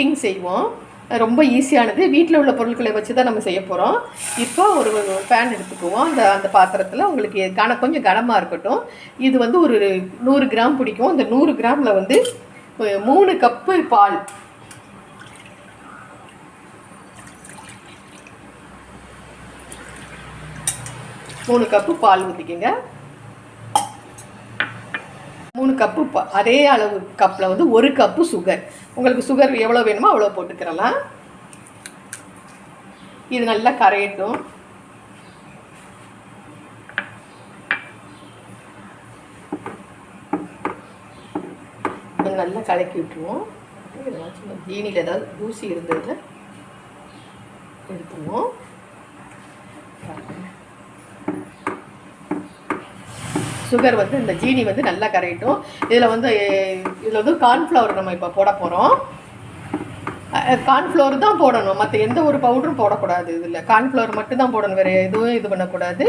Pudding செய்வோம். ரொம்ப ஈஸியானது வீட்டில் உள்ள பொருட்களை வச்சு தான் நம்ம செய்ய போகிறோம் இப்போ ஒரு பேன் எடுத்துக்குவோம். அந்த அந்த பாத்திரத்தில் உங்களுக்கு கன கொஞ்சம் கனமாக இருக்கட்டும். இது வந்து ஒரு நூறு கிராம் பிடிக்கும். அந்த நூறு கிராமில் வந்து மூணு கப்பு பால். மூணு கப்பு பால் ஊற்றிக்கிங்க மூணு கப்பு அதே அளவு கப்பில் வந்து ஒரு கப்பு சுகர் உங்களுக்கு சுகர் எவ்வளோ வேணுமோ அவ்வளோ போட்டுக்கிறலாம். இது நல்லா கரையட்டும். நல்லா கலக்கி விட்டுருவோம். ஏதாச்சும் ஜீனியில் ஏதாவது தூசி இருந்ததை எடுத்துருவோம். சுகர் வந்து இந்த ஜீனி வந்து நல்லா கரையட்டும். இதில் வந்து இதில் வந்து கார்ன்ஃப்ளவர் நம்ம இப்போ போட போகிறோம் கார்ன்ஃப்ளவர் தான் போடணும். மற்ற எந்த ஒரு பவுடரும் போடக்கூடாது இதில். கார்ன்ஃப்ளவர் மட்டும் தான் போடணும். வேறு எதுவும் இது பண்ணக்கூடாது.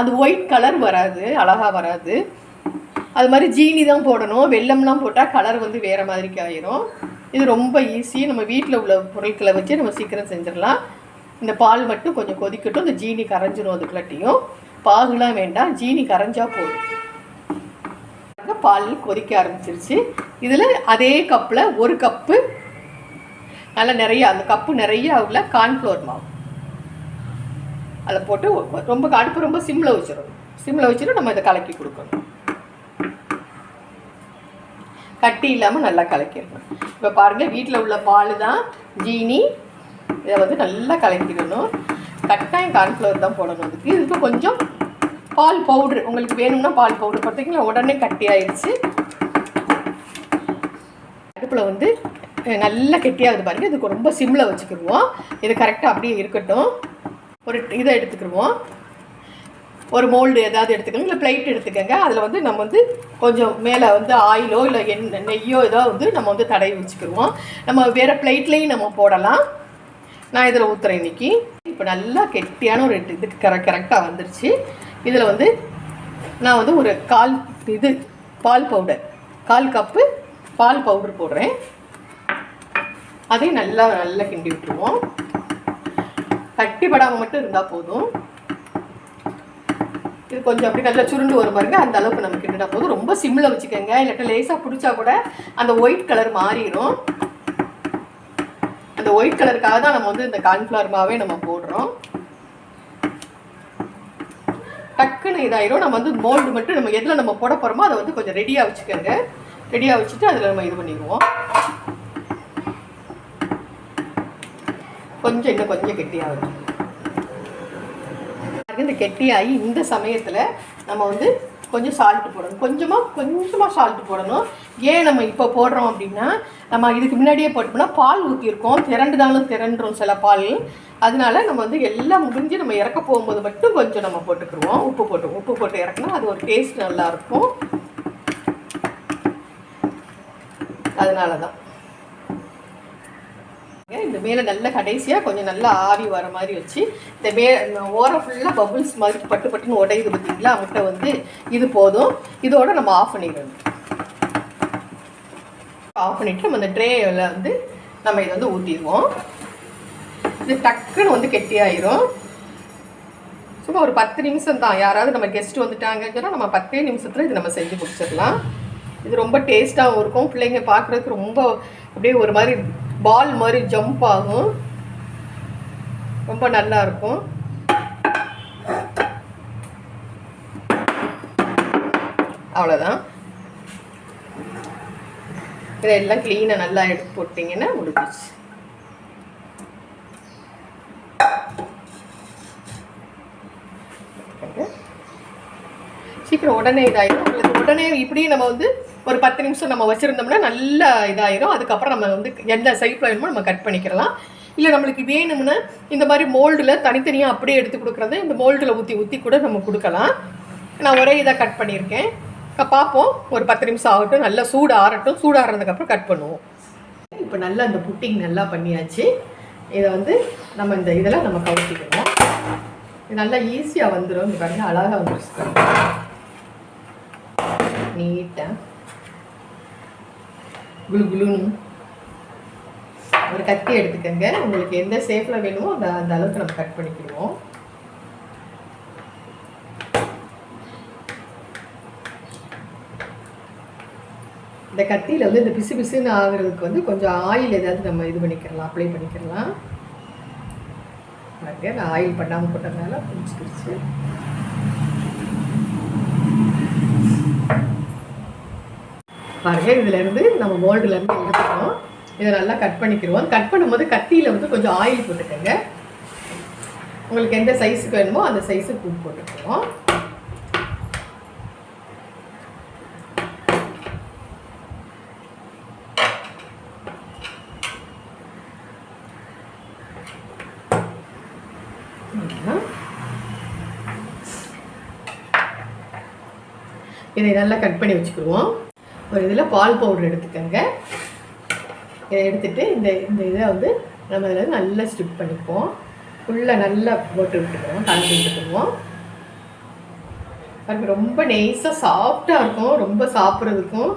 அது ஒயிட் கலர் வராது. அழகாக வராது. அது மாதிரி ஜீனி தான் போடணும். வெல்லம்லாம் போட்டால் கலர் வந்து வேறு மாதிரிக்கு ஆயிரும். இது ரொம்ப ஈஸி நம்ம வீட்டில் உள்ள பொருட்களை வச்சு நம்ம சீக்கிரம் செஞ்சிடலாம். இந்த பால் மட்டும் கொஞ்சம் கொதிக்கட்டும். இந்த ஜீனி கரைஞ்சிரும் அதுக்குள்ளாட்டியும் பாகுலாம் வேண்டாம் ஜீனி கரைஞ்சா போதும். பால் கொதிக்க ஆரம்பிச்சிருச்சு. இதில் அதே கப்பில் ஒரு கப்பு நல்லா நிறைய அந்த கப்பு நிறைய உள்ள கார்ன்ஃப்ளோர் மாவு. அதை போட்டு ரொம்ப அடுப்பு ரொம்ப சிம்மில் வச்சிடணும் சிம்மில் வச்சுட்டு நம்ம இதை கலக்கி கொடுக்கணும். கட்டி இல்லாமல் நல்லா கலக்கிடணும். இப்போ பாருங்கள் வீட்டில் உள்ள பால் தான் ஜீனி இதை வந்து நல்லா கலக்கிடணும். கட்டாயம் கார்ன்ஃப்ளவர் தான் போடணும். அதுக்கு இதுக்கு கொஞ்சம் பால் பவுட்ரு உங்களுக்கு வேணும்னா பால் பவுடர் பார்த்தீங்களா உடனே கட்டி ஆயிடுச்சு. அடுப்பில் வந்து நல்லா கெட்டியாகுது பாருங்க. இதுக்கு ரொம்ப சிம்மில் வச்சுக்கிடுவோம் இது கரெக்டாக அப்படியே இருக்கட்டும். ஒரு இதை எடுத்துக்கிடுவோம் ஒரு மோல்டு ஏதாவது எடுத்துக்கோங்க இல்லை பிளேட் எடுத்துக்கோங்க. அதில் வந்து நம்ம வந்து கொஞ்சம் மேலே வந்து ஆயிலோ இல்லை எண்ணெய் நெய்யோ ஏதோ வந்து நம்ம வந்து தடவி வச்சுக்கிடுவோம் நம்ம வேறு பிளேட்லேயும் நம்ம போடலாம். நான் இதில் ஊற்றுறேன் இன்னைக்கு. இப்போ நல்லா கெட்டியான ஒரு இதுக்கு கரெ கரெக்டாக வந்துருச்சு. இதில் வந்து நான் வந்து ஒரு கால் இது பால் பவுடர் கால் கப்பு பால் பவுடர் போடுறேன். அதையும் நல்லா நல்லா கிண்டி விட்டுருவோம். கட்டிப்படாமல் மட்டும் இருந்தால் போதும். இது கொஞ்சம் அப்படி நல்லா சுருண்டு வரும் பாருங்க. அந்த அளவுக்கு நம்ம கிண்டினா போதும். ரொம்ப சிம்மில் வச்சுக்கோங்க. இல்லாட்டா லேசாக பிடிச்சா கூட அந்த ஒயிட் கலர் மாறிடும் அந்த ஒயிட் கலருக்காக தான் நம்ம வந்து இந்த கார்ன்ஃப்ளவர் மாவே நம்ம போடுறோம். டக்குன்னு இதாயிரும். நம்ம வந்து மோல்டு மட்டும் நம்ம எதில் நம்ம போட போகிறோமோ அதை வந்து கொஞ்சம் ரெடியாக வச்சுக்கோங்க. ரெடியாக வச்சுட்டு அதில் நம்ம இது பண்ணிடுவோம். கொஞ்சம் இன்னும் கொஞ்சம் கெட்டியாக பாருங்க, இந்த கெட்டியாகி இந்த சமயத்தில் நம்ம வந்து கொஞ்சம் சால்ட்டு போடணும். கொஞ்சமாக கொஞ்சமாக சால்ட்டு போடணும். ஏன் நம்ம இப்போ போடுறோம் அப்படின்னா நம்ம இதுக்கு முன்னாடியே போட்டோம்னா பால் ஊற்றிருக்கோம் திரண்டுனாலும் திரண்டுரும் சில பால். அதனால நம்ம வந்து எல்லாம் முடிஞ்சு நம்ம இறக்க போகும்போது மட்டும் கொஞ்சம் நம்ம போட்டுக்கிருவோம். உப்பு போட்டு உப்பு போட்டு இறக்குனா அது ஒரு டேஸ்ட் நல்லாயிருக்கும். அதனால தான் இந்த மேலே நல்ல கடைசியாக கொஞ்சம் நல்லா ஆவி வர மாதிரி வச்சு இந்த மே ஓரம் ஃபுல்லாக பபுள்ஸ் மாதிரி பட்டு பட்டுன்னு உடையுது பார்த்தீங்களா முட்டை வந்து இது போதும். இதோடு நம்ம ஆஃப் பண்ணிடணும். ஆஃப் பண்ணிவிட்டு நம்ம இந்த ட்ரேயில் வந்து நம்ம இதை வந்து ஊற்றிடுவோம் இது டக்குன்னு வந்து கெட்டியாயிரும். சும்மா ஒரு பத்து நிமிஷம் தான். யாராவது நம்ம கெஸ்ட் வந்துட்டாங்கன்னு நம்ம பத்தே நிமிஷத்தில் இது நம்ம செஞ்சு முடிச்சிடலாம். இது ரொம்ப டேஸ்ட்டாகவும் இருக்கும். பிள்ளைங்க பார்க்குறதுக்கு ரொம்ப அப்படியே ஒரு மாதிரி பால் மாதிரி ஜம்ப் ஆகும். ரொம்ப நல்லா இருக்கும். அவ்வளோதான் இதெல்லாம் க்ளீனாக நல்லா எடுத்து போட்டிங்கன்னா முடிஞ்சிச்சு சீக்கிரம் உடனே இதாயிடும் உங்களுக்கு உடனே இப்படியே நம்ம வந்து ஒரு பத்து நிமிஷம் நம்ம வச்சுருந்தோம்னா நல்லா இதாயிரும். அதுக்கப்புறம் நம்ம வந்து எந்த சைஸில் வேணுமோ நம்ம கட் பண்ணிக்கலாம். இல்லை நம்மளுக்கு வேணும்னா இந்த மாதிரி மோல்டில் தனித்தனியாக அப்படியே எடுத்து கொடுக்குறது இந்த மோல்டில் ஊற்றி ஊற்றி கூட நம்ம கொடுக்கலாம். நான் ஒரே இதாக கட் பண்ணியிருக்கேன். பார்ப்போம் ஒரு பத்து நிமிஷம் ஆகட்டும். நல்லா சூடு ஆறட்டும். சூடு ஆறுனதுக்கப்புறம் கட் பண்ணுவோம். இப்போ நல்லா அந்த புட்டிங் நல்லா பண்ணியாச்சு. இதை வந்து நம்ம இந்த இதெல்லாம் நம்ம கவுத்திக்கணும். இது நல்லா ஈஸியாக வந்துடும் இங்க பாருங்கள் அழகாக வந்துருச்சு. நீட்டாக குளு குளுன்னு. ஒரு கத்தி எடுத்துக்கோங்க. உங்களுக்கு எந்த ஷேப்பில் வேணுமோ அந்த அந்த அளவுக்கு நம்ம கட் பண்ணிக்கிடுவோம். இந்த கத்தியில் வந்து இந்த பிசு பிசுன்னு ஆகுறதுக்கு வந்து கொஞ்சம் ஆயில் ஏதாவது நம்ம இது பண்ணிக்கிறலாம் அப்ளை பண்ணிக்கிறலாம். பாருங்க நான் ஆயில் பண்ணாமல் போட்டதுனால புரிஞ்சுக்கிடுச்சு பாருங்க இதுலேருந்து நம்ம மோல்டுலேருந்து எடுத்துக்கிறோம் எடுத்துக்கணும். இதை நல்லா கட் பண்ணிக்கிடுவோம் கட் பண்ணும்போது கத்தியில் வந்து கொஞ்சம் ஆயில் போட்டுக்கோங்க. உங்களுக்கு எந்த சைஸுக்கு வேணுமோ அந்த சைஸுக்கு போட்டுக்கிறோம் இதை நல்லா கட் பண்ணி வச்சுக்கிடுவோம். ஒரு இதில் பால் பவுடர் எடுத்துக்கோங்க. இதை எடுத்துகிட்டு இந்த இந்த இதை வந்து நம்ம இதில் நல்லா ஸ்டிப் பண்ணிப்போம் ஃபுல்லாக நல்லா போட்டு விட்டுக்குவோம். கலந்து விட்டுக்குவோம். பாருங்க ரொம்ப நெய்ஸாக சாஃப்டாக இருக்கும். ரொம்ப சாப்பிட்றதுக்கும்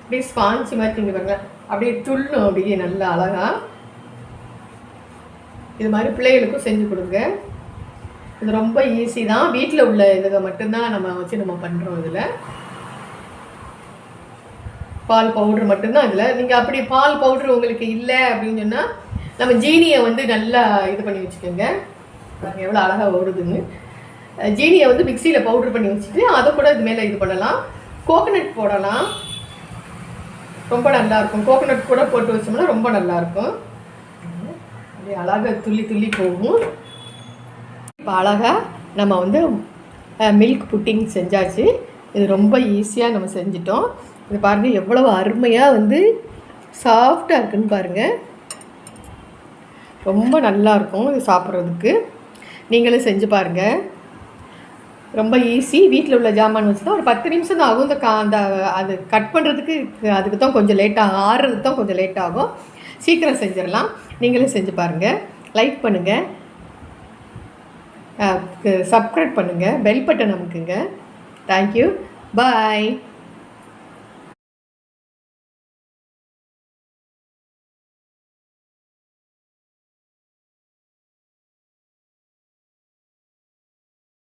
அப்படியே ஸ்பாஞ்சு மாதிரி திங்க பாருங்க. அப்படியே துள்ளும் அப்படியே நல்லா அழகா. இது மாதிரி பிள்ளைகளுக்கும் செஞ்சு கொடுங்க. இது ரொம்ப ஈஸி தான். வீட்டில் உள்ள இதுக மட்டும்தான் நம்ம வச்சு நம்ம பண்ணுறோம் இதில். பால் பவுட்ரு மட்டும்தான் இதில். நீங்கள் அப்படி பால் பவுட்ரு உங்களுக்கு இல்லை அப்படின்னு சொன்னால் நம்ம ஜீனியை வந்து நல்லா இது பண்ணி வச்சுக்கோங்க. எவ்வளோ அழகாக ஓடுதுன்னு. ஜீனியை வந்து மிக்சியில் பவுட்ரு பண்ணி வச்சுட்டு அதை கூட இது மேலே இது பண்ணலாம். கோகனட் போடலாம். ரொம்ப நல்லாயிருக்கும் கோகனட் கூட போட்டு வச்சோம்னா ரொம்ப நல்லா இருக்கும். அப்படியே அழகாக துள்ளி துள்ளி போகும். இப்போ அழகாக நம்ம வந்து மில்க் புட்டிங் செஞ்சாச்சு. இது ரொம்ப ஈஸியாக நம்ம செஞ்சிட்டோம். இது பாருங்கள் எவ்வளவு அருமையாக வந்து சாஃப்டாக இருக்குன்னு பாருங்கள் ரொம்ப நல்லா இருக்கும் இது சாப்பிட்றதுக்கு. நீங்களும் செஞ்சு பாருங்கள் ரொம்ப ஈஸி வீட்டில் உள்ள ஜாமான் வச்சு தான் ஒரு பத்து நிமிஷம் தான் ஆகும். இந்த கா அந்த அது கட் பண்ணுறதுக்கு அதுக்கு தான் கொஞ்சம் லேட் ஆகும் ஆறுறதுக்கு தான் கொஞ்சம் லேட் ஆகும். சீக்கிரம் செஞ்சிடலாம். நீங்களும் செஞ்சு பாருங்கள் லைக் பண்ணுங்கள் சப்ஸ்கிரைப் பண்ணுங்கள் bell button அமுக்குங்க. Thank you bye